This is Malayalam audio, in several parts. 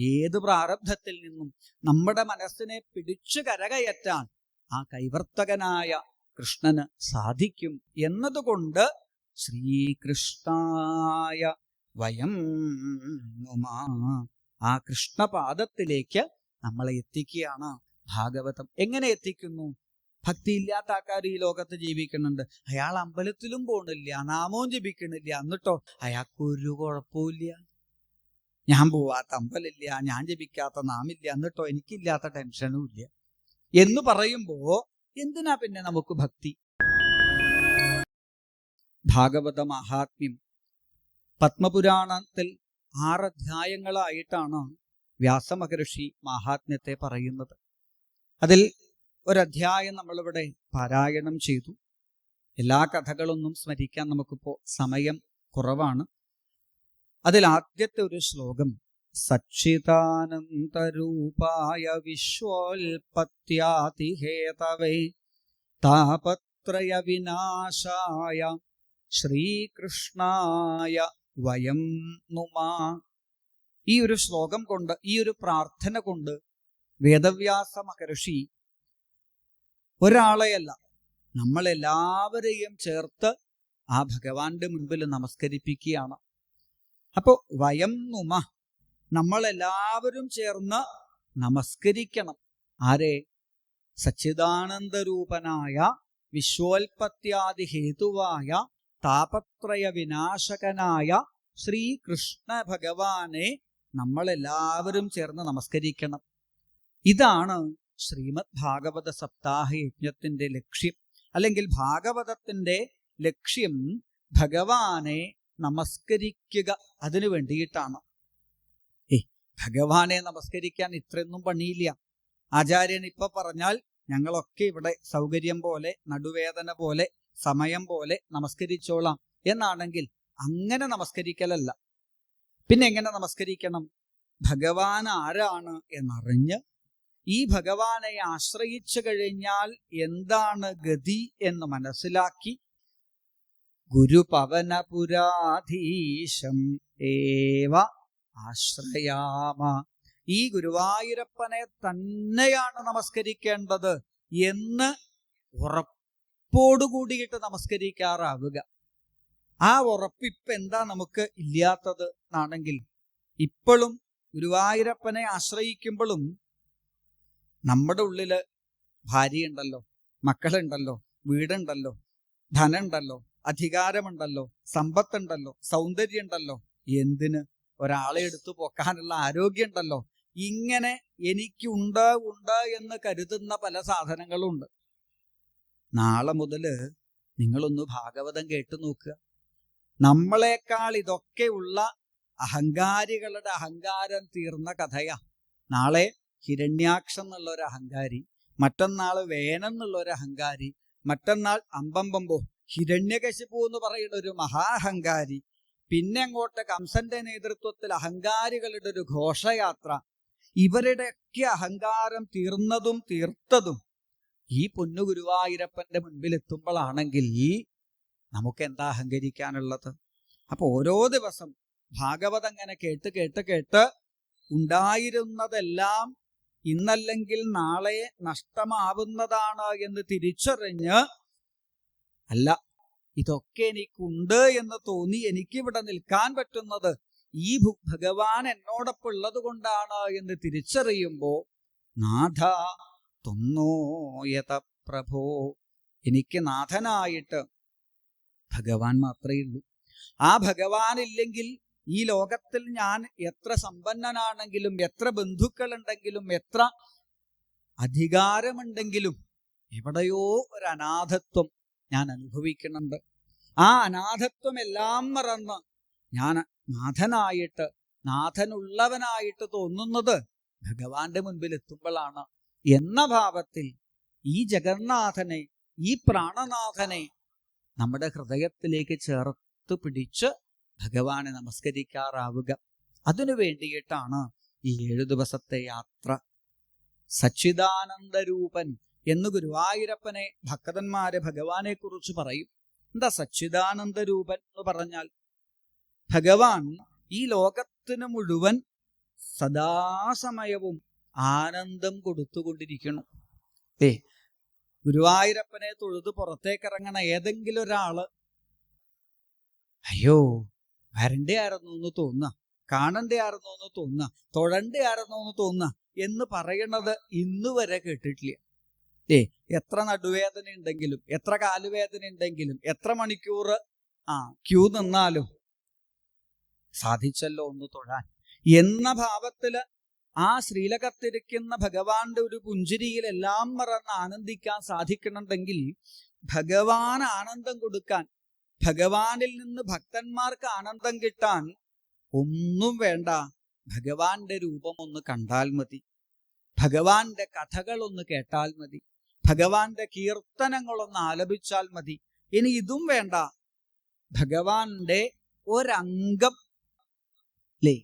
ഏത് പ്രാരബ്ധത്തിൽ നിന്നും നമ്മുടെ മനസ്സിനെ പിടിച്ചു കരകയറ്റാൻ ആ കൈവർത്തകനായ കൃഷ്ണന് സാധിക്കും എന്നതുകൊണ്ട് ശ്രീകൃഷ്ണായ വയം നുമാ ആ കൃഷ്ണപാദത്തിലേക്ക് നമ്മളെ എത്തിക്കുകയാണ് ഭാഗവതം. എങ്ങനെ എത്തിക്കുന്നു? ഭക്തിയില്ലാത്ത ആൾക്കാർ ഈ ലോകത്ത് ജീവിക്കുന്നുണ്ട്. അയാൾ അമ്പലത്തിലും പോണില്ല നാമവും ജപിക്കണില്ല. എന്നിട്ടോ അയാൾക്കൊരു കുഴപ്പമില്ല ഞാൻ പോവാത്ത അമ്പലില്ല ഞാൻ ജപിക്കാത്ത നാമില്ല എന്നിട്ടോ എനിക്കില്ലാത്ത ടെൻഷനും ഇല്ല. എന്ന് പറയുമ്പോ എന്തിനാ പിന്നെ നമുക്ക് ഭക്തി? ഭാഗവത മഹാത്മ്യം പത്മപുരാണത്തിൽ ആറ് അധ്യായങ്ങളായിട്ടാണ് വ്യാസമഹർഷി മഹാത്മ്യത്തെ പറയുന്നത്. അതിൽ ഒരധ്യായം നമ്മളിവിടെ പാരായണം ചെയ്തു. എല്ലാ കഥകളൊന്നും സ്മരിക്കാൻ നമുക്കിപ്പോ സമയം കുറവാണ്. അതിൽ ആദ്യത്തെ ഒരു ശ്ലോകം സച്ചിദാനന്ദരൂപായ വിശ്വോൽപത്യാതിഹേതവേ താപത്രയ വിനാശായ ശ്രീകൃഷ്ണായ വയം നുമാ. ഈ ഒരു ശ്ലോകം കൊണ്ട് ഈ ഒരു പ്രാർത്ഥന കൊണ്ട് വേദവ്യാസ മഹർഷി ഒരാളെയല്ല നമ്മളെല്ലാവരെയും ചേർത്ത് ആ ഭഗവാന്റെ മുൻപിൽ നമസ്കരിപ്പിക്കുകയാണ്. അപ്പോ വയം നുമ. നമ്മളെല്ലാവരും ചേർന്ന് നമസ്കരിക്കണം. ആരെ? സച്ചിദാനന്ദരൂപനായ വിശ്വോൽപത്യാദി ഹേതുവായ താപത്രയ വിനാശകനായ ശ്രീകൃഷ്ണ ഭഗവാനെ നമ്മളെല്ലാവരും ചേർന്ന് നമസ്കരിക്കണം. ഇതാണ് ശ്രീമദ് ഭാഗവത സപ്താഹ യജ്ഞത്തിന്റെ ലക്ഷ്യം. അല്ലെങ്കിൽ ഭാഗവതത്തിന്റെ ലക്ഷ്യം ഭഗവാനെ നമസ്കരിക്കുക അതിനു വേണ്ടിയിട്ടാണ്. ഏ ഭഗവാനെ നമസ്കരിക്കാൻ ഇത്രയൊന്നും പണിയില്ല. ആചാര്യൻ ഇപ്പൊ പറഞ്ഞാൽ ഞങ്ങളൊക്കെ ഇവിടെ സൗകര്യം പോലെ നടുവേദന പോലെ സമയം പോലെ നമസ്കരിച്ചോളാം എന്നാണെങ്കിൽ അങ്ങനെ നമസ്കരിക്കലല്ല. പിന്നെ എങ്ങനെ നമസ്കരിക്കണം? ഭഗവാൻ ആരാണ് എന്നറിഞ്ഞ് ഈ ഭഗവാനെ ആശ്രയിച്ചു കഴിഞ്ഞാൽ എന്താണ് ഗതി എന്ന് മനസ്സിലാക്കി ഗുരുപവനപുരാധീശം ഏവ ആശ്രയാമ. ഈ ഗുരുവായൂരപ്പനെ തന്നെയാണ് നമസ്കരിക്കേണ്ടത് എന്ന് ഉറപ്പോടുകൂടിയിട്ട് നമസ്കരിക്കാറാവുക. ആ ഉറപ്പ് ഇപ്പൊ എന്താ നമുക്ക് ഇല്ലാത്തത് എന്നാണെങ്കിൽ ഇപ്പോഴും ഗുരുവായൂരപ്പനെ ആശ്രയിക്കുമ്പോഴും നമ്മുടെ ഉള്ളിൽ ഭാര്യയുണ്ടല്ലോ മക്കളുണ്ടല്ലോ വീടുണ്ടല്ലോ ധനുണ്ടല്ലോ അധികാരമുണ്ടല്ലോ സമ്പത്തുണ്ടല്ലോ സൗന്ദര്യമുണ്ടല്ലോ എന്തിന് ഒരാളെ എടുത്തു പൊക്കാനുള്ള ആരോഗ്യമുണ്ടല്ലോ? ഇങ്ങനെ എനിക്കുണ്ട് ഉണ്ട് എന്ന് കരുതുന്ന പല സാധനങ്ങളും ഉണ്ട് നാളെ മുതൽ നിങ്ങളൊന്ന് ഭാഗവതം കേട്ടു നോക്കുക. നമ്മളെക്കാൾ ഇതൊക്കെ ഉള്ള അഹങ്കാരികളുടെ അഹങ്കാരം തീർന്ന കഥയാ. നാളെ ഹിരണ്യാക്ഷം എന്നുള്ള ഒരു അഹങ്കാരി മറ്റന്നാൾ വേനം എന്നുള്ള ഒരു അഹങ്കാരി മറ്റന്നാൾ അമ്പമ്പമ്പോ ഹിരണ്യകശിപു എന്ന് പറയുന്ന ഒരു മഹാഹങ്കാരി പിന്നെ അങ്ങോട്ട് കംസന്റെ നേതൃത്വത്തിൽ അഹങ്കാരികളുടെ ഒരു ഘോഷയാത്ര. ഇവരുടെയൊക്കെ അഹങ്കാരം തീർന്നതും തീർത്തതും ഈ പൊന്നു ഗുരുവായൂരപ്പന്റെ മുൻപിൽ എത്തുമ്പോഴാണെങ്കിൽ നമുക്ക് എന്താ അഹങ്കരിക്കാനുള്ളത്? അപ്പൊ ഓരോ ദിവസം ഭാഗവതം അങ്ങനെ കേട്ട് കേട്ട് കേട്ട് ഉണ്ടായിരുന്നതെല്ലാം ഇന്നല്ലെങ്കിൽ നാളെ നഷ്ടമാവുന്നതാണ് എന്ന് തിരിച്ചറിഞ്ഞ് അല്ല ഇതൊക്കെ എനിക്കുണ്ട് എന്ന് തോന്നി എനിക്കിവിടെ നിൽക്കാൻ പറ്റുന്നത് ഈ ഭഗവാൻ എന്നോടൊപ്പം ഉള്ളത് കൊണ്ടാണ് എന്ന് തിരിച്ചറിയുമ്പോ നാഥ തൊന്നോയത പ്രഭോ എനിക്ക് നാഥനായിട്ട് ഭഗവാൻ മാത്രമേ ഉള്ളൂ. ആ ഭഗവാൻ ഇല്ലെങ്കിൽ ഈ ലോകത്തിൽ ഞാൻ എത്ര സമ്പന്നനാണെങ്കിലും എത്ര ബന്ധുക്കളുണ്ടെങ്കിലും എത്ര അധികാരമുണ്ടെങ്കിലും എവിടെയോ ഒരു അനാഥത്വം ഞാൻ അനുഭവിക്കുന്നുണ്ട്. ആ അനാഥത്വം എല്ലാം മറന്ന് ഞാൻ നാഥനായിട്ട് നാഥനുള്ളവനായിട്ട് തോന്നുന്നത് ഭഗവാന്റെ മുൻപിൽ എത്തുമ്പോഴാണ് എന്ന ഭാവത്തിൽ ഈ ജഗന്നാഥനെ ഈ പ്രാണനാഥനെ നമ്മുടെ ഹൃദയത്തിലേക്ക് ചേർത്ത് പിടിച്ച് ഭഗവാനെ നമസ്കരിക്കാറാവുക. അതിനു വേണ്ടിയിട്ടാണ് ഈ ഏഴു ദിവസത്തെ യാത്ര. സച്ചിദാനന്ദരൂപൻ എന്ന് ഗുരുവായൂരപ്പനെ ഭക്തന്മാര് ഭഗവാനെ കുറിച്ച് പറയും. എന്താ സച്ചിദാനന്ദ രൂപൻ എന്ന് പറഞ്ഞാൽ? ഭഗവാൻ ഈ ലോകത്തിന് മുഴുവൻ സദാസമയവും ആനന്ദം കൊടുത്തുകൊണ്ടിരിക്കണം. ഏ ഗുരുവായൂരപ്പനെ തൊഴുത് പുറത്തേക്കിറങ്ങണ ഏതെങ്കിലും ഒരാൾ അയ്യോ വരണ്ടേ ആയിരുന്നു എന്ന് തോന്നുക കാണണ്ടേ ആയിരുന്നു എന്ന് തോന്നുക തൊഴണ്ടേ ആയിരുന്നു എന്ന് തോന്നുക എന്ന് പറയണത് ഇന്നുവരെ കേട്ടിട്ടില്ല. ഏ എത്ര നടുവേദന ഉണ്ടെങ്കിലും എത്ര കാലുവേദന ഉണ്ടെങ്കിലും എത്ര മണിക്കൂർ ആ ക്യൂ നിന്നാലും സാധിച്ചല്ലോ ഒന്ന് തൊഴാൻ. എന്ന ഭാവത്തിൽ ആ ശ്രീലകത്തിരിക്കുന്ന ഭഗവാന്റെ ഒരു പുഞ്ചിരിയിൽ എല്ലാം മറന്ന് ആനന്ദിക്കാൻ സാധിക്കണമെങ്കിൽ ഭഗവാൻ ആനന്ദം കൊടുക്കാൻ ഭഗവാനിൽ നിന്ന് ഭക്തന്മാർക്ക് ആനന്ദം കിട്ടാൻ ഒന്നും വേണ്ട. ഭഗവാന്റെ രൂപം ഒന്ന് കണ്ടാൽ മതി. ഭഗവാന്റെ കഥകൾ ഒന്ന് കേട്ടാൽ മതി. ഭഗവാന്റെ കീർത്തനങ്ങളൊന്ന് ആലപിച്ചാൽ മതി. ഇനി ഇതും വേണ്ട. ഭഗവാന്റെ ഒരംഗം. ലേ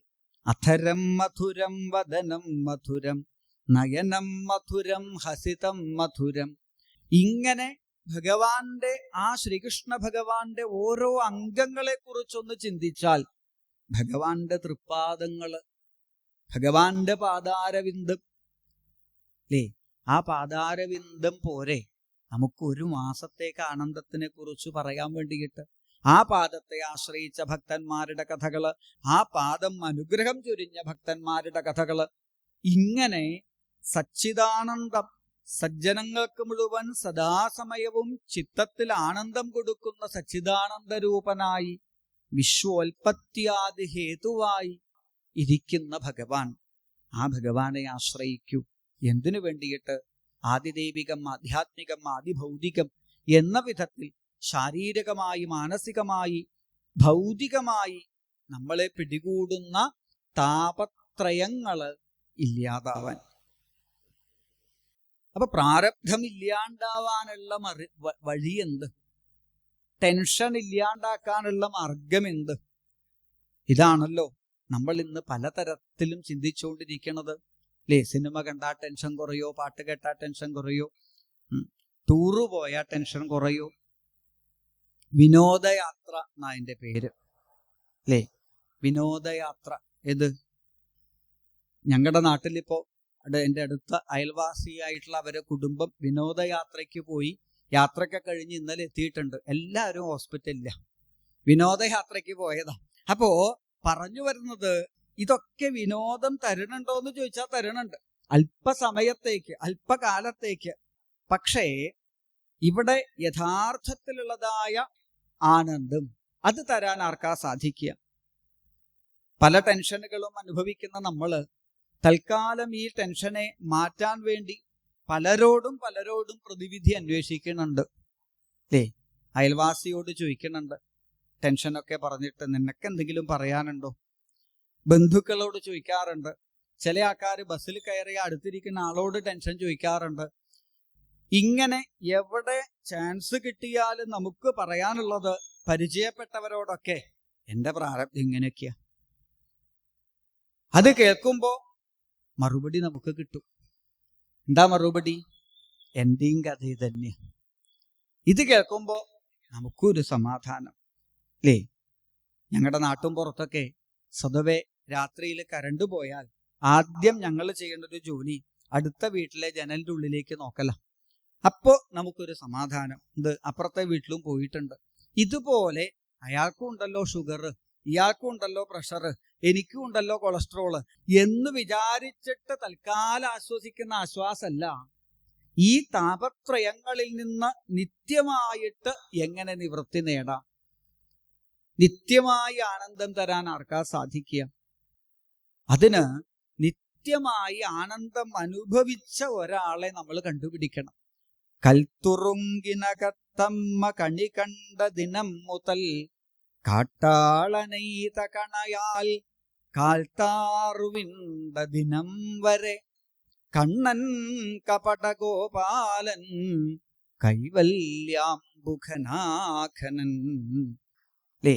അധരം മധുരം വദനം മധുരം നയനം മധുരം ഹസിതം മധുരം. ഇങ്ങനെ ഭഗവാന്റെ ആ ശ്രീകൃഷ്ണ ഭഗവാന്റെ ഓരോ അംഗങ്ങളെ കുറിച്ചൊന്ന് ചിന്തിച്ചാൽ ഭഗവാന്റെ തൃപ്പാദങ്ങൾ ഭഗവാന്റെ പാതാരവിന്ദം ലേ ആ പാതാരവിന്ദം പോരെ. നമുക്ക് ഒരു മാസത്തേക്ക് ആനന്ദത്തിനെ കുറിച്ച് പറയാൻ വേണ്ടിയിട്ട് ആ പാദത്തെ ആശ്രയിച്ച ഭക്തന്മാരുടെ കഥകൾ ആ പാദം അനുഗ്രഹം ചൊരിഞ്ഞ ഭക്തന്മാരുടെ കഥകൾ ഇങ്ങനെ സച്ചിദാനന്ദം സജ്ജനങ്ങൾക്ക് മുഴുവൻ സദാസമയവും ചിത്തത്തിൽ ആനന്ദം കൊടുക്കുന്ന സച്ചിദാനന്ദ രൂപനായി വിശ്വോൽപത്യാദി ഹേതുവായി ഇരിക്കുന്ന ഭഗവാൻ. ആ ഭഗവാനെ ആശ്രയിക്കൂ. എന്തിനു വേണ്ടിയിട്ട് ആദിദൈവികം ആധ്യാത്മികം ആദിഭൗതികം എന്ന വിധത്തിൽ ശാരീരികമായി മാനസികമായി ഭൗതികമായി നമ്മളെ പിടികൂടുന്ന താപത്രയങ്ങൾ ഇല്ലാതാവാൻ. അപ്പൊ പ്രാരബ്ധം ഇല്ലാണ്ടാവാനുള്ള മറി വ- വഴി എന്ത് ടെൻഷൻ ഇല്ലാണ്ടാക്കാനുള്ള മാർഗം എന്ത് ഇതാണല്ലോ നമ്മൾ ഇന്ന് പലതരത്തിലും ചിന്തിച്ചുകൊണ്ടിരിക്കുന്നത് അല്ലേ സിനിമ കണ്ടാൽ ടെൻഷൻ കുറയോ? പാട്ട് കേട്ടാൽ ടെൻഷൻ കുറയോ. ടൂറ് പോയാൽ ടെൻഷൻ കുറയോ? വിനോദയാത്ര എന്നാ അതിന്റെ പേര്. അല്ലേ വിനോദയാത്ര. ഏത്? ഞങ്ങളുടെ നാട്ടിലിപ്പോൾ എന്റെ അടുത്ത അയൽവാസിയായിട്ടുള്ള അവരെ കുടുംബം വിനോദയാത്രയ്ക്ക് പോയി യാത്രയൊക്കെ കഴിഞ്ഞ് ഇന്നലെ എത്തിയിട്ടുണ്ട്. എല്ലാവരും ഹോസ്പിറ്റലില്ല വിനോദയാത്രയ്ക്ക് പോയതാ. അപ്പോ പറഞ്ഞു വരുന്നത് ഇതൊക്കെ വിനോദം തരണുണ്ടോ എന്ന് ചോദിച്ചാൽ തരണുണ്ട് അല്പസമയത്തേക്ക് അല്പകാലത്തേക്ക്. പക്ഷേ ഇവിടെ യഥാർത്ഥത്തിലുള്ളതായ ആനന്ദം അത് തരാൻ ആർക്കാ സാധിക്കുക? പല ടെൻഷനുകളും അനുഭവിക്കുന്ന നമ്മൾ തൽക്കാലം ഈ ടെൻഷനെ മാറ്റാൻ വേണ്ടി പലരോടും പലരോടും പ്രതിവിധി അന്വേഷിക്കുന്നുണ്ട്. അല്ലേ അയൽവാസിയോട് ചോദിക്കുന്നുണ്ട് ടെൻഷനൊക്കെ പറഞ്ഞിട്ട് നിനക്ക് എന്തെങ്കിലും പറയാനുണ്ടോ? ബന്ധുക്കളോട് ചോദിക്കാറുണ്ട്. ചില ആൾക്കാർ ബസ്സിൽ കയറി അടുത്തിരിക്കുന്ന ആളോട് ടെൻഷൻ ചോദിക്കാറുണ്ട്. ഇങ്ങനെ എവിടെ ചാൻസ് കിട്ടിയാലും നമുക്ക് പറയാനുള്ളത് പരിചയപ്പെട്ടവരോടൊക്കെ എന്റെ പ്രാരബ്ധം ഇങ്ങനെയൊക്കെയാ. അത് കേൾക്കുമ്പോൾ മറുപടി നമുക്ക് കിട്ടും. എന്താ മറുപടി? എന്റെയും കഥ തന്നെ ഇത് കേൾക്കുമ്പോ നമുക്കൊരു സമാധാനം. അല്ലേ ഞങ്ങളുടെ നാട്ടും പുറത്തൊക്കെ സ്വതവേ രാത്രിയിൽ കരണ്ട് പോയാൽ ആദ്യം ഞങ്ങൾ ചെയ്യേണ്ട ഒരു ജോലി അടുത്ത വീട്ടിലെ ജനലിന്റെ ഉള്ളിലേക്ക് നോക്കല. അപ്പോൾ നമുക്കൊരു സമാധാനം. ഇത് അപ്പുറത്തെ വീട്ടിലും പോയിട്ടുണ്ട്. ഇതുപോലെ അയാൾക്കും ഉണ്ടല്ലോ ഷുഗർ ഇയാൾക്കും ഉണ്ടല്ലോ പ്രഷർ എനിക്കും ഉണ്ടല്ലോ കൊളസ്ട്രോൾ എന്ന് വിചാരിച്ചിട്ട് തൽക്കാലം ആശ്വസിക്കുന്ന ആശ്വാസമല്ല. ഈ താപത്രയങ്ങളിൽ നിന്ന് നിത്യമായിട്ട് എങ്ങനെ നിവൃത്തി നേടാം? നിത്യമായി ആനന്ദം തരാൻ ആർക്കാ സാധിക്കുക? അതിന് നിത്യമായി ആനന്ദം അനുഭവിച്ച ഒരാളെ നമ്മൾ കണ്ടുപിടിക്കണം. കൽത്തുറുങ്കിനകത്തമ്മ കണി കണ്ട ദിനം മുതൽ കാട്ടാളനൈത കണയാൽ കാൽത്താറുവിണ്ട ദിനം വരെ കണ്ണൻ കപടഗോപാലൻ കൈവല്യാംബുഖനാഖനൻ ലേ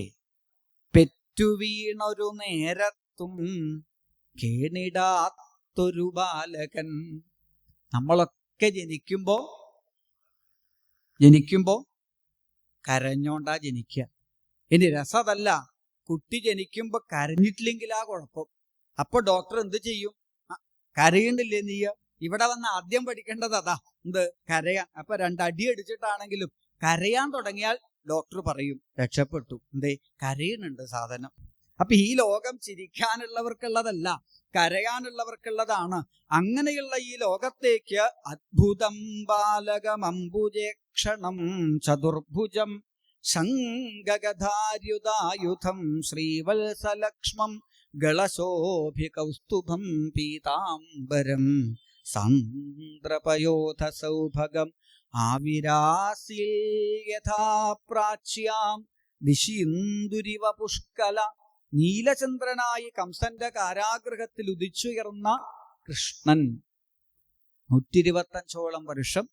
പെറ്റുവീണൊരു നേരത്തും കേണിടാത്തൊരു ബാലകൻ. നമ്മളൊക്കെ ജനിക്കുമ്പോ ജനിക്കുമ്പോ കരഞ്ഞോണ്ടാ ജനിക്കുക ഇനി രസതല്ല കുട്ടി ജനിക്കുമ്പോ ആ കുഴപ്പം. അപ്പൊ ഡോക്ടർ എന്ത് ചെയ്യും? കരയുന്നില്ലേ നീ ഇവിടെ വന്ന് ആദ്യം പഠിക്കേണ്ടത് അതാ എന്ത്? കരയാൻ അപ്പൊ രണ്ടടി അടിച്ചിട്ടാണെങ്കിലും കരയാൻ തുടങ്ങിയാൽ ഡോക്ടർ പറയും രക്ഷപ്പെട്ടു. എന്തേ കരയുന്നുണ്ട് സാധനം. അപ്പൊ ഈ ലോകം ചിരിക്കാനുള്ളവർക്കുള്ളതല്ല കരയാനുള്ളവർക്കുള്ളതാണ്. അങ്ങനെയുള്ള ഈ ലോകത്തേക്ക് അദ്ഭുതം ബാലകമംബുജേക്ഷണം ചതുർഭുജം ശങ്കഗധാര്യുതായുധം ശ്രീവത്സലക്ഷ്മം ഗളശോഭികൗസ്തുഭം പീതാംബരം സന്ദ്രപയോധ സൗഭഗം ആവിരാസീ യഥാ പ്രാച്യാം ദിശിന്ദുരിവ പുഷ്കല നീലചന്ദ്രനായി കംസന്റെ കാരാഗ്രഹത്തിൽ ഉദിച്ചുയർന്ന കൃഷ്ണൻ. നൂറ്റിരുപത്തഞ്ചോളം വർഷം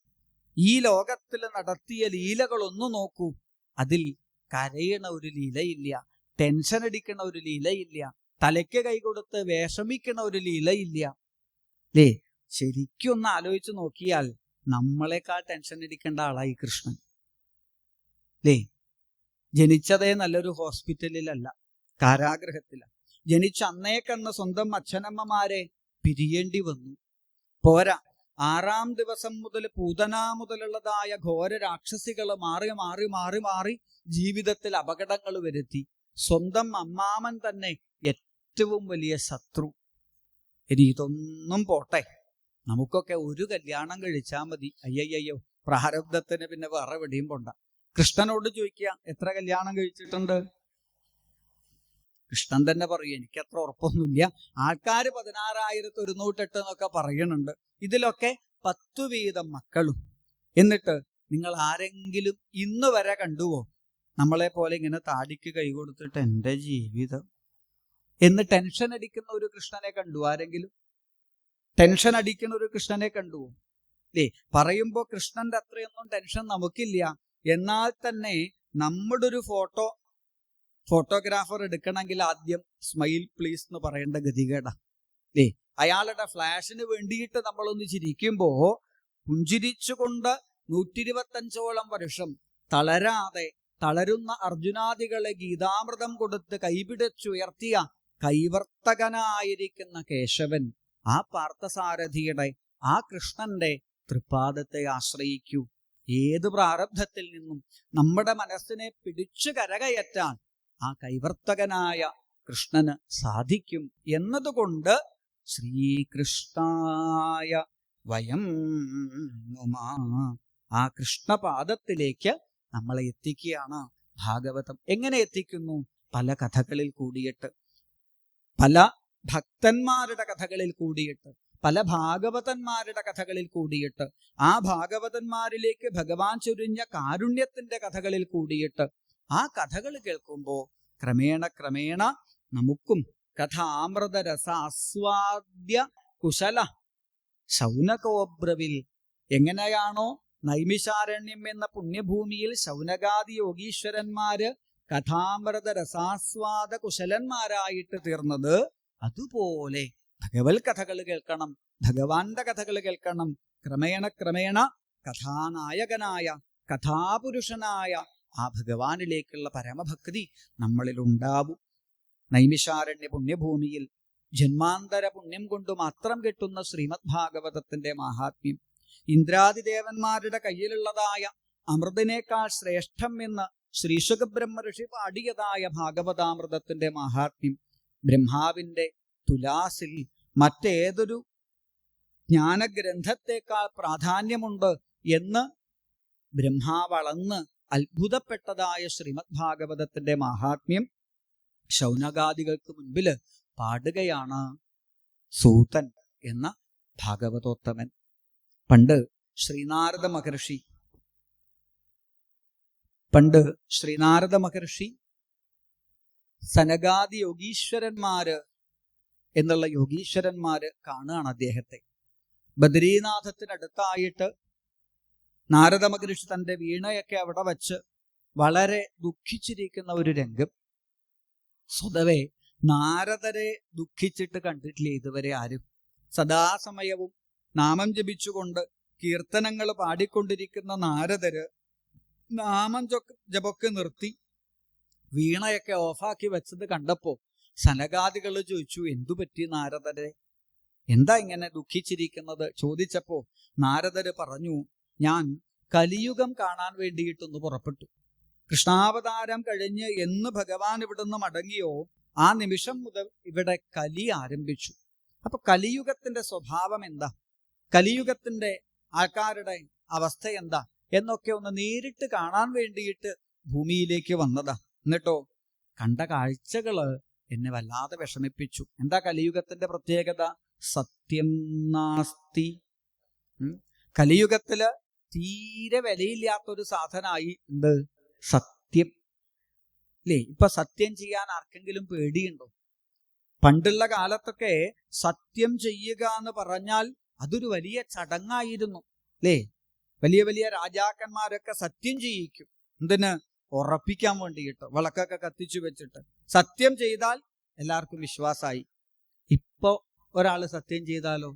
ഈ ലോകത്തിൽ നടത്തിയ ലീലകളൊന്നു നോക്കൂ. അതിൽ കരയണ ഒരു ലീലയില്ല ടെൻഷൻ അടിക്കണ ഒരു ലീലയില്ല തലയ്ക്ക് കൈകൊടുത്ത് വിഷമിക്കണ ഒരു ലീലയില്ല. ലേ ശരിക്കും ഒന്ന് ആലോചിച്ച് നോക്കിയാൽ നമ്മളെക്കാൾ ടെൻഷൻ അടിക്കേണ്ട ആളായി കൃഷ്ണൻ. ലേ ജനിച്ചതേ നല്ലൊരു ഹോസ്പിറ്റലിലല്ല കാരാഗ്രഹത്തില. ജനിച്ച അന്നേക്കന്ന് സ്വന്തം അച്ഛനമ്മമാരെ പിരിയേണ്ടി വന്നു. പോരാ. ആറാം ദിവസം മുതൽ പൂതന മുതലുള്ളതായ ഘോര രാക്ഷസികൾ മാറി മാറി മാറി മാറി ജീവിതത്തിൽ അപകടങ്ങൾ വരുത്തി. സ്വന്തം അമ്മാമൻ തന്നെ ഏറ്റവും വലിയ ശത്രു. ഇനി ഇതൊന്നും പോട്ടെ. നമുക്കൊക്കെ ഒരു കല്യാണം കഴിച്ചാൽ മതി. അയ്യയ്യോ പ്രാരബ്ധത്തിന് പിന്നെ വേറെ വെടിയും പോണ്ട. കൃഷ്ണനോട് ചോദിക്കുക എത്ര കല്യാണം കഴിച്ചിട്ടുണ്ട്? കൃഷ്ണൻ തന്നെ പറയും. എനിക്ക് അത്ര ഉറപ്പൊന്നുമില്ല. ആൾക്കാർ പതിനാറായിരത്തി ഒരുന്നൂറ്റെട്ട് എന്നൊക്കെ പറയുന്നുണ്ട് ഇതിലൊക്കെ പത്തു വീതം മക്കളും. എന്നിട്ട് നിങ്ങൾ ആരെങ്കിലും ഇന്ന് വരെ കണ്ടുവോ? നമ്മളെ പോലെ ഇങ്ങനെ താടിക്ക് കൈ കൊടുത്തിട്ട് എന്റെ ജീവിതം. എന്ന് ടെൻഷൻ അടിക്കുന്ന ഒരു കൃഷ്ണനെ കണ്ടു ആരെങ്കിലും? ടെൻഷൻ അടിക്കുന്ന ഒരു കൃഷ്ണനെ കണ്ടുവോ ഏ പറയുമ്പോൾ കൃഷ്ണന്റെ അത്രയൊന്നും ടെൻഷൻ നമുക്കില്ല. എന്നാൽ തന്നെ നമ്മുടെ ഒരു ഫോട്ടോ ഫോട്ടോഗ്രാഫർ എടുക്കണമെങ്കിൽ ആദ്യം സ്മൈൽ പ്ലീസ് എന്ന് പറയേണ്ട ഗതികേടാ. ഏ അയാളുടെ ഫ്ലാഷിന് വേണ്ടിയിട്ട് നമ്മളൊന്ന് ചിരിക്കുമ്പോ പുഞ്ചിരിച്ചുകൊണ്ട് നൂറ്റിരുപത്തഞ്ചോളം വർഷം തളരാതെ തളരുന്ന അർജുനാദികളെ ഗീതാമൃതം കൊടുത്ത് കൈപിടിച്ചുയർത്തിയ കൈവർത്തകനായിരിക്കുന്ന കേശവൻ ആ പാർത്ഥസാരഥിയുടെ ആ കൃഷ്ണന്റെ തൃപ്പാദത്തെ ആശ്രയിക്കൂ. ഏത് പ്രാരബ്ധത്തിൽ നിന്നും നമ്മുടെ മനസ്സിനെ പിടിച്ചു കരകയറ്റാൻ ആ കൈവർത്തകനായ കൃഷ്ണന് സാധിക്കും എന്നതുകൊണ്ട് ശ്രീകൃഷ്ണായ വയം നുമാ ആ കൃഷ്ണപാദത്തിലേക്ക് നമ്മളെ എത്തിക്കുകയാണ് ഭാഗവതം. എങ്ങനെ എത്തിക്കുന്നു? പല കഥകളിൽ കൂടിയിട്ട്. പല ഭക്തന്മാരുടെ കഥകളിൽ കൂടിയിട്ട്. പല ഭാഗവതന്മാരുടെ കഥകളിൽ കൂടിയിട്ട്. ആ ഭാഗവതന്മാരിലേക്ക് ഭഗവാൻ ചൊരിഞ്ഞ കാരുണ്യത്തിന്റെ കഥകളിൽ കൂടിയിട്ട്. ആ കഥകൾ കേൾക്കുമ്പോൾ ക്രമേണ ക്രമേണ നമുക്കും കഥാമൃതരസ രസാസ്വാദ്യ കുശല ശൗനകോബ്രവിൽ എങ്ങനെയാണോ നൈമിഷാരണ്യം എന്ന പുണ്യഭൂമിയിൽ ശൗനകാദി യോഗീശ്വരന്മാര് കഥാമൃത രസാസ്വാദ കുശലന്മാരായിട്ട് തീർന്നത് അതുപോലെ ഭഗവത് കഥകൾ കേൾക്കണം ഭഗവാന്റെ കഥകൾ കേൾക്കണം ക്രമേണ ക്രമേണ കഥാനായകനായ കഥാപുരുഷനായ ആ ഭഗവാനിലേക്കുള്ള പരമഭക്തി നമ്മളിൽ ഉണ്ടാവും. നൈമിഷാരണ്യ പുണ്യഭൂമിയിൽ ജന്മാന്തര പുണ്യം കൊണ്ട് മാത്രം കിട്ടുന്ന ശ്രീമദ് ഭാഗവതത്തിന്റെ മാഹാത്മ്യം ഇന്ദ്രാദിദേവന്മാരുടെ കയ്യിലുള്ളതായ അമൃതിനേക്കാൾ ശ്രേഷ്ഠം എന്ന് ശ്രീശുഖബ്രഹ്മ ഋഷി പാടിയതായ ഭാഗവതാമൃതത്തിന്റെ മാഹാത്മ്യം ബ്രഹ്മാവിന്റെ തുലാസിൽ മറ്റേതൊരു ജ്ഞാനഗ്രന്ഥത്തേക്കാൾ പ്രാധാന്യമുണ്ട് എന്ന് ബ്രഹ്മാവളന്ന് അത്ഭുതപ്പെട്ടതായ ശ്രീമദ് ഭാഗവതത്തിന്റെ മഹാത്മ്യം ശൗനകാദികൾക്ക് മുൻപിൽ പാടുകയാണ് സൂതൻ എന്ന ഭാഗവതോത്തമൻ. പണ്ട് ശ്രീനാരദ മഹർഷി പണ്ട് ശ്രീനാരദ മഹർഷി സനകാദി യോഗീശ്വരന്മാര് എന്നുള്ള യോഗീശ്വരന്മാര് കാണുകയാണ് അദ്ദേഹത്തെ. ബദ്രീനാഥത്തിനടുത്തായിട്ട് നാരദ മഹർഷി തന്റെ വീണയൊക്കെ അവിടെ വച്ച് വളരെ ദുഃഖിച്ചിരിക്കുന്ന ഒരു രംഗം. സ്വതവേ നാരദരെ ദുഃഖിച്ചിട്ട് കണ്ടിട്ടില്ല ഇതുവരെ ആരും? സദാസമയവും നാമം ജപിച്ചുകൊണ്ട് കീർത്തനങ്ങൾ പാടിക്കൊണ്ടിരിക്കുന്ന നാരദര് നാമം ജപൊക്കെ നിർത്തി. വീണയൊക്കെ ഓഫാക്കി വെച്ചത് കണ്ടപ്പോ സനകാദികൾ ചോദിച്ചു എന്തു പറ്റി നാരദരെ? എന്താ ഇങ്ങനെ ദുഃഖിച്ചിരിക്കുന്നത്? ചോദിച്ചപ്പോ നാരദര് പറഞ്ഞു ഞാൻ കലിയുഗം കാണാൻ വേണ്ടിയിട്ടൊന്ന് പുറപ്പെട്ടു. കൃഷ്ണാവതാരം കഴിഞ്ഞ് എന്ന് ഭഗവാൻ ഇവിടുന്ന് മടങ്ങിയോ ആ നിമിഷം മുതൽ ഇവിടെ കലി ആരംഭിച്ചു. അപ്പൊ കലിയുഗത്തിന്റെ സ്വഭാവം എന്താ? കലിയുഗത്തിന്റെ ആൾക്കാരുടെ അവസ്ഥ എന്താ? എന്നൊക്കെ ഒന്ന് നേരിട്ട് കാണാൻ വേണ്ടിയിട്ട് ഭൂമിയിലേക്ക് വന്നതാ. എന്നിട്ടോ കണ്ട കാഴ്ചകൾ എന്നെ വല്ലാതെ വിഷമിപ്പിച്ചു. എന്താ കലിയുഗത്തിന്റെ പ്രത്യേകത? സത്യം നാസ്തി. കലിയുഗത്തിൽ തീരെ വിലയില്ലാത്തൊരു സാധനമായി എന്ത്? സത്യം. അല്ലേ ഇപ്പൊ സത്യം ചെയ്യാൻ ആർക്കെങ്കിലും പേടിയുണ്ടോ? പണ്ടുള്ള കാലത്തൊക്കെ സത്യം ചെയ്യുക എന്ന് പറഞ്ഞാൽ അതൊരു വലിയ ചടങ്ങായിരുന്നു. അല്ലേ വലിയ വലിയ രാജാക്കന്മാരൊക്കെ സത്യം ചെയ്യിക്കും. എന്തിന്? ഉറപ്പിക്കാൻ വേണ്ടിയിട്ട് വിളക്കൊക്കെ കത്തിച്ചു വെച്ചിട്ട്. സത്യം ചെയ്താൽ എല്ലാവർക്കും വിശ്വാസമായി. ഇപ്പോ ഒരാൾ സത്യം ചെയ്താലോ?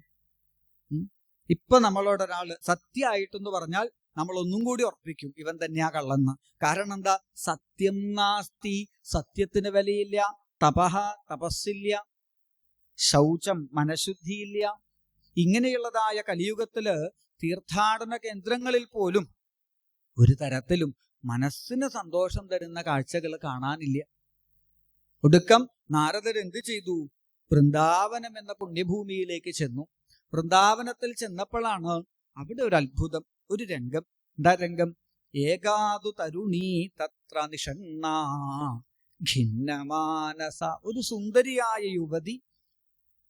ഇപ്പൊ നമ്മളോട് ഒരാൾ സത്യമായിട്ടെന്ന് പറഞ്ഞാൽ നമ്മൾ ഒന്നും കൂടി ഉറപ്പിക്കും ഇവൻ തന്നെയാ കള്ളെന്ന്. കാരണം എന്താ സത്യം നാസ്തി സത്യത്തിന് വിലയില്ല തപഹ തപസ്സില്ല ശൗചം മനഃശുദ്ധിയില്ല. ഇങ്ങനെയുള്ളതായ കലിയുഗത്തിൽ തീർത്ഥാടന കേന്ദ്രങ്ങളിൽ പോലും ഒരു തരത്തിലും മനസ്സിന് സന്തോഷം തരുന്ന കാഴ്ചകൾ കാണാനില്ല. ഒടുക്കം നാരദർ എന്ത് ചെയ്തു? വൃന്ദാവനം എന്ന പുണ്യഭൂമിയിലേക്ക് ചെന്നു. വൃന്ദാവനത്തിൽ ചെന്നപ്പോഴാണ് അവിടെ ഒരു അത്ഭുതം ഒരു രംഗം. എന്താ രംഗം? ഏകാതു തരുണീ തത്ര നിഷണ്ണ ഖിന്നമാനസ. ഒരു സുന്ദരിയായ യുവതി.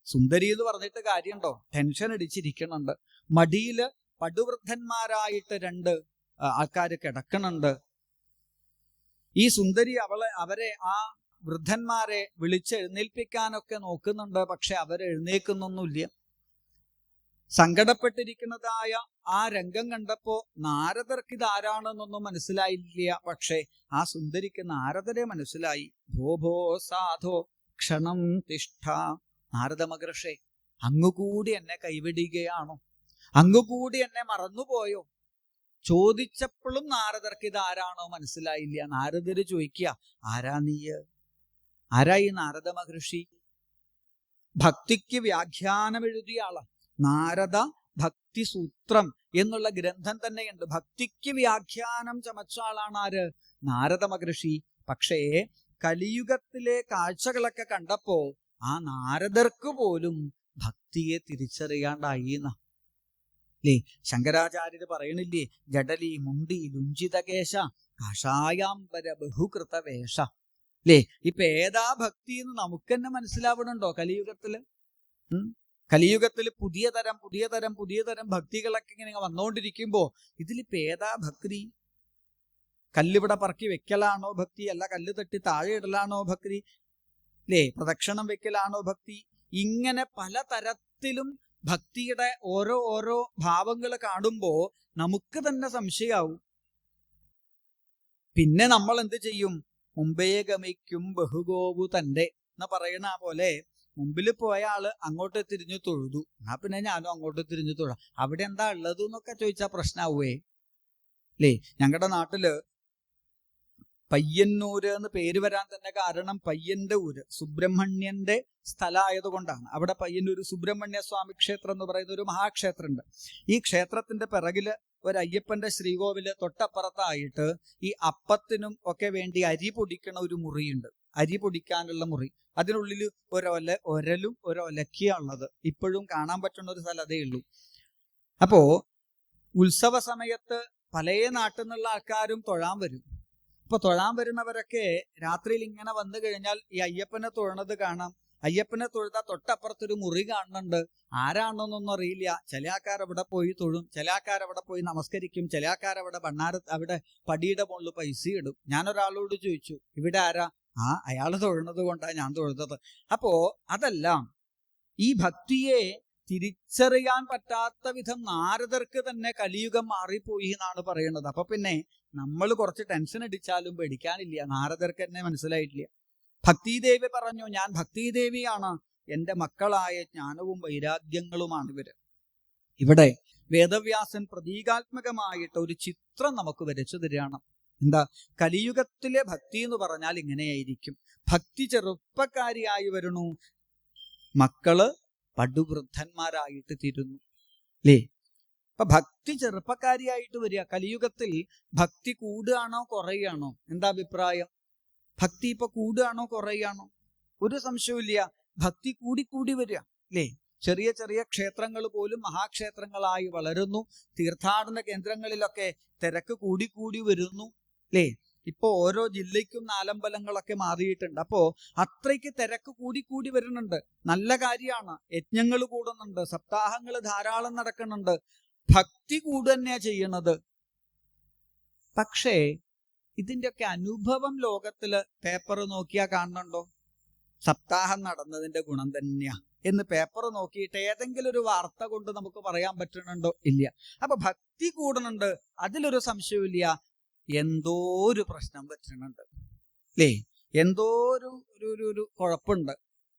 സുന്ദരി എന്ന് പറഞ്ഞിട്ട് കാര്യമുണ്ടോ? ടെൻഷൻ അടിച്ചിരിക്കണുണ്ട് മടിയിൽ പടുവൃദ്ധന്മാരായിട്ട് രണ്ട് ആൾക്കാർ കിടക്കണുണ്ട് ഈ സുന്ദരി അവളെ അവരെ ആ വൃദ്ധന്മാരെ വിളിച്ചെഴുന്നേൽപ്പിക്കാനൊക്കെ നോക്കുന്നുണ്ട് പക്ഷെ അവരെഴുന്നേക്കുന്നൊന്നുമില്ല സങ്കടപ്പെട്ടിരിക്കുന്നതായ ആ രംഗം കണ്ടപ്പോ നാരദർക്ക് ഇത് ആരാണെന്നൊന്നും മനസ്സിലായില്ല. പക്ഷേ ആ സുന്ദരിക്ക് നാരദരെ മനസ്സിലായി. ഭോ ഭോ സാധോ ക്ഷണം തിഷ്ഠ. നാരദ മഹർഷേ അങ്ങുകൂടി എന്നെ കൈവിടുകയാണോ? അങ്ങുകൂടി എന്നെ മറന്നുപോയോ? ചോദിച്ചപ്പോഴും നാരദർക്ക് ഇത് ആരാണോ മനസ്സിലായില്ല. നാരദര് ചോദിക്കുക ആരാ നീയ് ആരായി നാരദ മഹർഷി? ഭക്തിക്ക് വ്യാഖ്യാനം എഴുതിയ ആളാ. നാരദ ഭക്തി സൂത്രം എന്നുള്ള ഗ്രന്ഥം തന്നെയുണ്ട്. ഭക്തിക്ക് വ്യാഖ്യാനം ചമച്ച ആളാണ് ആര്? നാരദ മഹർഷി. പക്ഷേ കലിയുഗത്തിലെ കാഴ്ചകളൊക്കെ കണ്ടപ്പോ ആ നാരദർക്ക് പോലും ഭക്തിയെ തിരിച്ചറിയാണ്ടായി എന്നാ അല്ലേ ശങ്കരാചാര്യര് പറയണില്ലേ ജഡലി മുണ്ടി ലുഞ്ചിതകേശ കഷായാംബര ബഹുകൃത വേഷ അല്ലേ ഇപ്പൊ ഏതാ ഭക്തി എന്ന് നമുക്ക് തന്നെ മനസ്സിലാവണുണ്ടോ കലിയുഗത്തിൽ? കലിയുഗത്തിൽ പുതിയ തരം പുതിയ തരം പുതിയ തരം ഭക്തികളൊക്കെ ഇങ്ങനെ വന്നുകൊണ്ടിരിക്കുമ്പോൾ ഇതിലിപ്പോൾ ഏതാ ഭക്തി? കല്ലിവിടെ പറക്കി വെക്കലാണോ ഭക്തി? അല്ല കല്ല് തട്ടി താഴെ ഇടലാണോ ഭക്തി? അല്ലേ പ്രദക്ഷിണം വെക്കലാണോ ഭക്തി? ഇങ്ങനെ പല തരത്തിലും ഭക്തിയുടെ ഓരോ ഓരോ ഭാവങ്ങൾ കാണുമ്പോൾ നമുക്ക് തന്നെ സംശയാവും. പിന്നെ നമ്മൾ എന്ത് ചെയ്യും? മുമ്പേ ഗമിക്കും ബഹുഗോവു തന്റെ എന്ന് പറയുന്ന പോലെ മുമ്പിൽ പോയ ആൾ അങ്ങോട്ട് തിരിഞ്ഞു തൊഴുതു. എന്നാ പിന്നെ ഞാനും അങ്ങോട്ട് തിരിഞ്ഞു തൊഴാം. അവിടെ എന്താ ഉള്ളത് എന്നൊക്കെ ചോദിച്ചാൽ പ്രശ്നമാവേ അല്ലേ ഞങ്ങളുടെ നാട്ടിൽ പയ്യന്നൂര് എന്ന് പേര് വരാൻ തന്നെ കാരണം പയ്യന്റെ ഊര് സുബ്രഹ്മണ്യന്റെ സ്ഥലമായത് കൊണ്ടാണ് അവിടെ പയ്യന്നൂര് സുബ്രഹ്മണ്യ സ്വാമി ക്ഷേത്രം എന്ന് പറയുന്ന ഒരു മഹാക്ഷേത്രമുണ്ട് ഈ ക്ഷേത്രത്തിന്റെ പിറകിൽ ഒരു അയ്യപ്പന്റെ ശ്രീകോവിൽ തൊട്ടപ്പുറത്തായിട്ട് ഈ അപ്പത്തിനും ഒക്കെ വേണ്ടി അരി പൊടിക്കണ ഒരു മുറിയുണ്ട്. അരി പൊടിക്കാനുള്ള മുറി. അതിനുള്ളിൽ ഒരൊല ഒരലും ഒരൊലക്കിയുള്ളത് ഇപ്പോഴും കാണാൻ പറ്റുന്ന ഒരു സ്ഥലം അതേ ഉള്ളൂ. അപ്പോ ഉത്സവ സമയത്ത് പല നാട്ടിൽ നിന്നുള്ള ആൾക്കാരും തൊഴാൻ വരും. ഇപ്പൊ തൊഴാൻ വരുന്നവരൊക്കെ രാത്രിയിൽ ഇങ്ങനെ വന്നു കഴിഞ്ഞാൽ ഈ അയ്യപ്പനെ തൊഴണത് കാണാം. അയ്യപ്പനെ തൊഴുത തൊട്ടപ്പുറത്തൊരു മുറി കാണുന്നുണ്ട്. ആരാണെന്നൊന്നും അറിയില്ല. ചില ആൾക്കാർ അവിടെ പോയി തൊഴും. ചില ആൾക്കാർ അവിടെ പോയി നമസ്കരിക്കും. ചില ആൾക്കാർ അവിടെ ഭണ്ണാര അവിടെ പടിയുടെ മുകളിൽ പൈസ ഇടും. ഞാനൊരാളോട് ചോദിച്ചു ഇവിടെ ആരാ? ആ അയാൾ തൊഴുന്നത് കൊണ്ടാണ് ഞാൻ തൊഴുന്നത്. അപ്പോ അതെല്ലാം ഈ ഭക്തിയെ തിരിച്ചറിയാൻ പറ്റാത്ത വിധം നാരദർക്ക് തന്നെ കലിയുഗം മാറിപ്പോയി എന്നാണ് പറയുന്നത് അപ്പൊ പിന്നെ നമ്മൾ കുറച്ച് ടെൻഷൻ അടിച്ചാലും പേടിക്കാനില്ല. നാരദർക്ക് തന്നെ മനസ്സിലായിട്ടില്ല. ഭക്തിദേവി പറഞ്ഞു ഞാൻ ഭക്തിദേവിയാണ്. എന്റെ മക്കളായ ജ്ഞാനവും വൈരാഗ്യങ്ങളുമാണ് ഇവർ. ഇവിടെ വേദവ്യാസൻ പ്രതീകാത്മകമായിട്ട് ഒരു ചിത്രം നമുക്ക് വരച്ചു തരികയാണ്. എന്താ? കലിയുഗത്തിലെ ഭക്തി എന്ന് പറഞ്ഞാൽ ഇങ്ങനെയായിരിക്കും. ഭക്തി ചെറുപ്പക്കാരിയായി വരുന്നു. മക്കൾ പടുവൃദ്ധന്മാരായിട്ട് തീരുന്നു. അല്ലേ അപ്പൊ ഭക്തി ചെറുപ്പക്കാരിയായിട്ട് വരിക. കലിയുഗത്തിൽ ഭക്തി കൂടുകയാണോ കുറയുകയാണോ? എന്താ അഭിപ്രായം? ഭക്തി ഇപ്പൊ കൂടുകയാണോ കുറയുകയാണോ? ഒരു സംശയമില്ല ഭക്തി കൂടിക്കൂടി കൂടി വരിക. അല്ലേ ചെറിയ ചെറിയ ക്ഷേത്രങ്ങൾ പോലും മഹാക്ഷേത്രങ്ങളായി വളരുന്നു. തീർത്ഥാടന കേന്ദ്രങ്ങളിലൊക്കെ തിരക്ക് കൂടിക്കൂടി കൂടി വരുന്നു. അല്ലേ ഇപ്പോ ഓരോ ജില്ലയ്ക്കും നാലമ്പലങ്ങളൊക്കെ മാറിയിട്ടുണ്ട്. അപ്പോ അത്രയ്ക്ക് തിരക്ക് കൂടി കൂടി വരുന്നുണ്ട്. നല്ല കാര്യമാണ്. യജ്ഞങ്ങൾ കൂടുന്നുണ്ട്. സപ്താഹങ്ങൾ ധാരാളം നടക്കുന്നുണ്ട്. ഭക്തി കൂടുതന്നെയാ ചെയ്യണത്. പക്ഷേ ഇതിന്റെയൊക്കെ അനുഭവം ലോകത്തിൽ പേപ്പർ നോക്കിയാ കാണുന്നുണ്ടോ? സപ്താഹം നടന്നതിന്റെ ഗുണം തന്നെയാ. എന്ന് പേപ്പർ നോക്കിയിട്ട് ഏതെങ്കിലും ഒരു വാർത്ത കൊണ്ട് നമുക്ക് പറയാൻ പറ്റുന്നുണ്ടോ ഇല്ല. അപ്പൊ ഭക്തി കൂടുന്നുണ്ട്. അതിലൊരു സംശയമില്ല എന്തോ ഒരു പ്രശ്നം പറ്റുന്നുണ്ട് അല്ലേ എന്തോ ഒരു ഒരു ഒരു കുഴപ്പമുണ്ട്.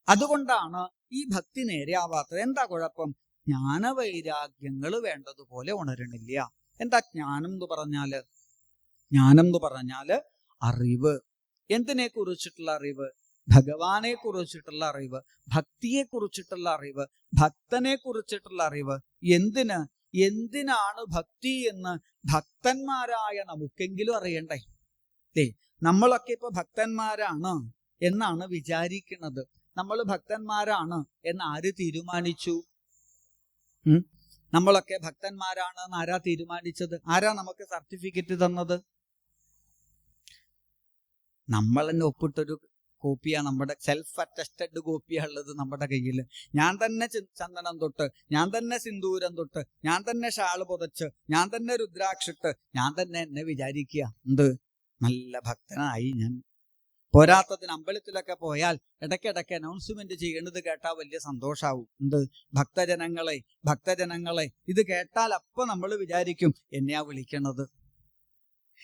അതുകൊണ്ടാണ് ഈ ഭക്തി നേരെയാവാത്തത്. എന്താ കുഴപ്പം? ജ്ഞാനവൈരാഗ്യങ്ങൾ വേണ്ടതുപോലെ ഉണരണില്ല. എന്താ ജ്ഞാനം എന്ന് പറഞ്ഞാൽ? ജ്ഞാനം എന്ന് പറഞ്ഞാൽ അറിവ്. എന്തിനെ കുറിച്ചിട്ടുള്ള അറിവ്? ഭഗവാനെ കുറിച്ചിട്ടുള്ള അറിവ് ഭക്തിയെ കുറിച്ചിട്ടുള്ള അറിവ് ഭക്തനെ കുറിച്ചിട്ടുള്ള അറിവ്. എന്തിന്? എന്തിനാണ് ഭക്തി എന്ന് ഭക്തന്മാരായ നമുക്കെങ്കിലും അറിയണ്ടേ? ദേ നമ്മളൊക്കെ ഇപ്പൊ ഭക്തന്മാരാണ് എന്നാണ് വിചാരിക്കുന്നത്. നമ്മൾ ഭക്തന്മാരാണ് എന്ന് ആര് തീരുമാനിച്ചു? നമ്മളൊക്കെ ഭക്തന്മാരാണ് എന്ന് ആരാ തീരുമാനിച്ചത്? ആരാ നമുക്ക് സർട്ടിഫിക്കറ്റ് തന്നത്? നമ്മൾ തന്നെ ഒപ്പിട്ടൊരു കോപ്പിയാണ് നമ്മുടെ സെൽഫ് അറ്റസ്റ്റഡ് കോപ്പിയാണുള്ളത് നമ്മുടെ കയ്യിൽ ഞാൻ തന്നെ ചന്ദനം തൊട്ട് ഞാൻ തന്നെ സിന്ദൂരം തൊട്ട് ഞാൻ തന്നെ ഷാൾ പുതച്ച് ഞാൻ തന്നെ രുദ്രാക്ഷിട്ട് ഞാൻ തന്നെ എന്നെ വിചാരിക്കുക. എന്ത്? നല്ല ഭക്തനായി ഞാൻ. പോരാത്തതിന് അമ്പലത്തിലൊക്കെ പോയാൽ ഇടയ്ക്കിടയ്ക്ക് അനൗൺസ്മെന്റ് ചെയ്യേണ്ടത് കേട്ടാൽ വലിയ സന്തോഷാവും. എന്ത്? ഭക്തജനങ്ങളെ ഭക്തജനങ്ങളെ ഇത് കേട്ടാൽ അപ്പൊ നമ്മൾ വിചാരിക്കും എന്നെയാ വിളിക്കണത്?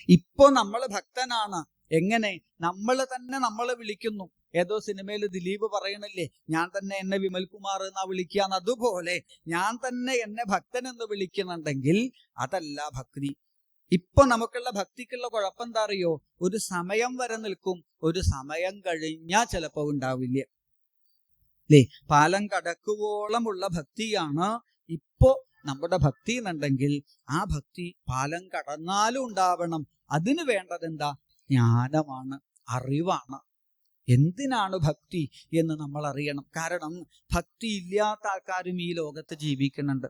ഇപ്പൊ നമ്മൾ ഭക്തനാണ്. എങ്ങനെ? നമ്മൾ തന്നെ നമ്മളെ വിളിക്കുന്നു. ഏതോ സിനിമയിൽ ദിലീപ് പറയണില്ലേ ഞാൻ തന്നെ എന്നെ വിമൽകുമാർ എന്നാ വിളിക്കുകയെന്ന് അതുപോലെ ഞാൻ തന്നെ എന്നെ ഭക്തൻ എന്ന് വിളിക്കുന്നുണ്ടെങ്കിൽ അതല്ല ഭക്തി. ഇപ്പൊ നമുക്കുള്ള ഭക്തിക്കുള്ള കുഴപ്പം എന്താ അറിയോ? ഒരു സമയം വരെ നിൽക്കും ഒരു സമയം കഴിഞ്ഞാൽ ചിലപ്പോ ഉണ്ടാവില്ല. അല്ലേ പാലം കടക്കുവോളമുള്ള ഭക്തിയാണ് ഇപ്പോ നമ്മുടെ ഭക്തി എന്നുണ്ടെങ്കിൽ ആ ഭക്തി പാലം കടന്നാലും ഉണ്ടാവണം. അതിന് വേണ്ടത് എന്താ? ജ്ഞാനമാണ് അറിവാണ്. എന്തിനാണ് ഭക്തി എന്ന് നമ്മൾ അറിയണം? കാരണം ഭക്തി ഇല്ലാത്ത ആൾക്കാരും ഈ ലോകത്ത് ജീവിക്കുന്നുണ്ട്.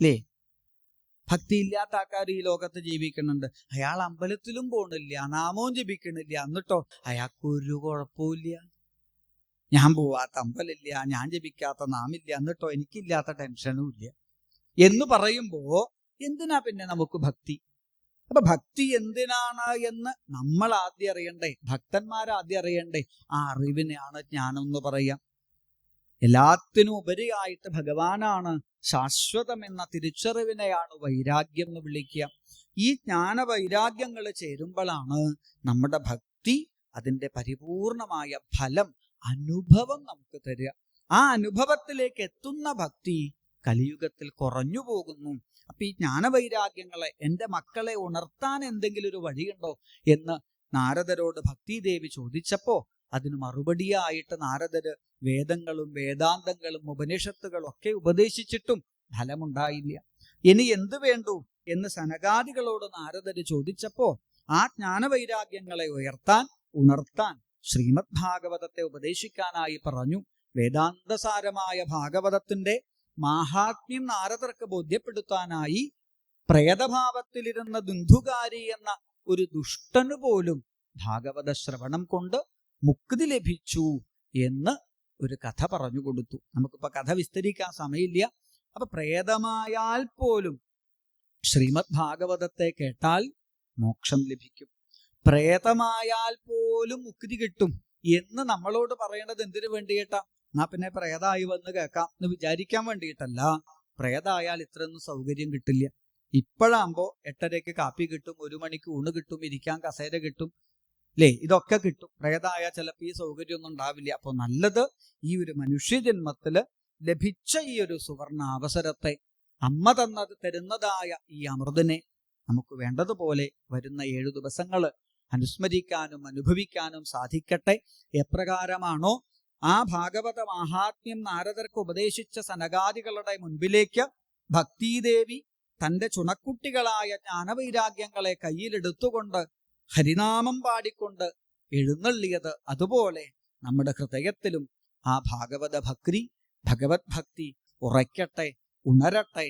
അല്ലേ ഭക്തി ഇല്ലാത്ത ആൾക്കാർ ഈ ലോകത്ത് ജീവിക്കുന്നുണ്ട്. അയാൾ അമ്പലത്തിലും പോണില്ല നാമവും ജപിക്കണില്ല എന്നിട്ടോ അയാൾക്ക് ഒരു കുഴപ്പമില്ല ഞാൻ പോവാത്ത അമ്പലില്ല ഞാൻ ജപിക്കാത്ത നാമില്ല എന്നിട്ടോ എനിക്കില്ലാത്ത ടെൻഷനും ഇല്ല എന്ന് പറയുമ്പോ എന്തിനാ പിന്നെ നമുക്ക് ഭക്തി? അപ്പൊ ഭക്തി എന്തിനാണ് എന്ന് നമ്മൾ ആദ്യം അറിയണ്ടേ ഭക്തന്മാർ ആദ്യം അറിയണ്ടേ ആ അറിവിനെയാണ് ജ്ഞാനം എന്ന് പറയാം. എല്ലാത്തിനും ഉപരിയായിട്ട് ഭഗവാനാണ് ശാശ്വതം എന്ന തിരിച്ചറിവിനെയാണ് വൈരാഗ്യം എന്ന് വിളിക്കുക. ഈ ജ്ഞാന വൈരാഗ്യങ്ങൾ ചേരുമ്പോഴാണ് നമ്മുടെ ഭക്തി അതിന്റെ പരിപൂർണമായ ഫലം അനുഭവം നമുക്ക് തരിക. ആ അനുഭവത്തിലേക്ക് എത്തുന്ന ഭക്തി കലിയുഗത്തിൽ കുറഞ്ഞു പോകുന്നു. അപ്പൊ ഈ ജ്ഞാനവൈരാഗ്യങ്ങളെ എന്റെ മക്കളെ ഉണർത്താൻ എന്തെങ്കിലും ഒരു വഴിയുണ്ടോ എന്ന് നാരദരോട് ഭക്തിദേവി ചോദിച്ചപ്പോ അതിന് മറുപടിയായിട്ട് നാരദര് വേദങ്ങളും വേദാന്തങ്ങളും ഉപനിഷത്തുകളും ഒക്കെ ഉപദേശിച്ചിട്ടും ഫലമുണ്ടായില്ല. ഇനി എന്തു വേണ്ടു എന്ന് സനകാദികളോട് നാരദര് ചോദിച്ചപ്പോ ആ ജ്ഞാനവൈരാഗ്യങ്ങളെ ഉയർത്താൻ ഉണർത്താൻ ശ്രീമദ് ഭാഗവതത്തെ ഉപദേശിക്കാനായി പറഞ്ഞു. വേദാന്തസാരമായ ഭാഗവതത്തിന്റെ മാഹാത്മ്യം നാരദർക്ക് ബോധ്യപ്പെടുത്താനായി പ്രേതഭാവത്തിലിരുന്ന ദുന്ധുകാരി എന്ന ഒരു ദുഷ്ടനു പോലും ഭാഗവത ശ്രവണം കൊണ്ട് മുക്തി ലഭിച്ചു എന്ന് ഒരു കഥ പറഞ്ഞു കൊടുത്തു. നമുക്കിപ്പോ കഥ വിസ്തരിക്കാൻ സമയമില്ല. അപ്പൊ പ്രേതമായാൽ പോലും ശ്രീമദ് ഭാഗവതത്തെ കേട്ടാൽ മോക്ഷം ലഭിക്കും. പ്രേതമായാൽ പോലും മുക്തി കിട്ടും എന്ന് നമ്മളോട് പറയേണ്ടത് എന്തിനു വേണ്ടിയിട്ടാ? എന്നാ പിന്നെ പ്രേതമായി വന്ന് കേൾക്കാം എന്ന് വിചാരിക്കാൻ വേണ്ടിയിട്ടല്ല. പ്രേതായാൽ ഇത്രയൊന്നും സൗകര്യം കിട്ടില്ല. ഇപ്പോഴാകുമ്പോൾ എട്ടരയ്ക്ക് കാപ്പി കിട്ടും ഒരു മണിക്ക് ഊണ് കിട്ടും ഇരിക്കാൻ കസേര കിട്ടും. അല്ലേ ഇതൊക്കെ കിട്ടും. പ്രേതായ ചിലപ്പോൾ ഈ സൗകര്യമൊന്നും ഉണ്ടാവില്ല. അപ്പോൾ നല്ലത് ഈ ഒരു മനുഷ്യജന്മത്തിൽ ലഭിച്ച ഈ ഒരു സുവർണ അവസരത്തെ അമ്മ തന്നത് തരുന്നതായ ഈ അമൃതിനെ നമുക്ക് വേണ്ടതുപോലെ വരുന്ന ഏഴു ദിവസങ്ങൾ അനുസ്മരിക്കാനും അനുഭവിക്കാനും സാധിക്കട്ടെ. എപ്രകാരമാണോ ആ ഭാഗവത മാഹാത്മ്യം നാരദർക്ക് ഉപദേശിച്ച സനകാദികളുടെ മുൻപിലേക്ക് ഭക്തിദേവി തന്റെ ചുണക്കുട്ടികളായ ജ്ഞാനവൈരാഗ്യങ്ങളെ കയ്യിലെടുത്തുകൊണ്ട് ഹരിനാമം പാടിക്കൊണ്ട് എഴുന്നള്ളിയത് അതുപോലെ നമ്മുടെ ഹൃദയത്തിലും ആ ഭാഗവത ഭക്തി ഭഗവത് ഭക്തി ഉറയ്ക്കട്ടെ ഉണരട്ടെ